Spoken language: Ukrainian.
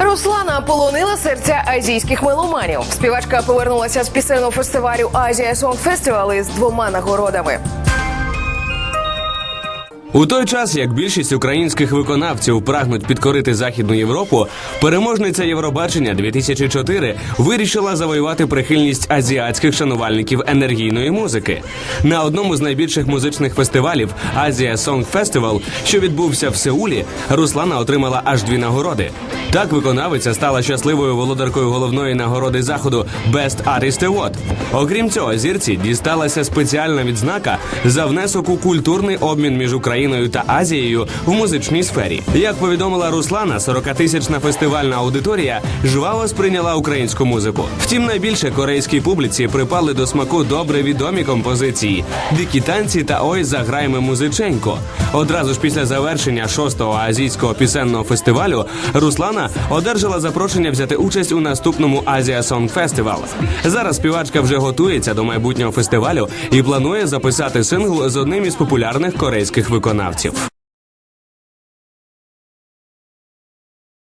Руслана полонила серця азійських меломанів. Співачка повернулася з пісенного фестивалю Азія Song Festival із двома нагородами. У той час, як більшість українських виконавців прагнуть підкорити Західну Європу, переможниця Євробачення 2004 вирішила завоювати прихильність азіатських шанувальників енергійної музики. На одному з найбільших музичних фестивалів Азія Song Festival, що відбувся в Сеулі, Руслана отримала аж дві нагороди. Так виконавиця стала щасливою володаркою головної нагороди заходу Best Artist Award. Окрім цього, зірці дісталася спеціальна відзнака за внесок у культурний обмін між Україною та Азією в музичній сфері. Як повідомила Руслана, 40-тисячна фестивальна аудиторія жваво сприйняла українську музику. Втім, найбільше корейській публіці припали до смаку добре відомі композиції дикі танці та ой заграйми музиченько. Одразу ж після завершення шостого азійського пісенного фестивалю Руслана одержала запрошення взяти участь у наступному Азія Сонг Фестивал. Зараз співачка вже готується до майбутнього фестивалю і планує записати сингл з одним із популярних корейських виконавців.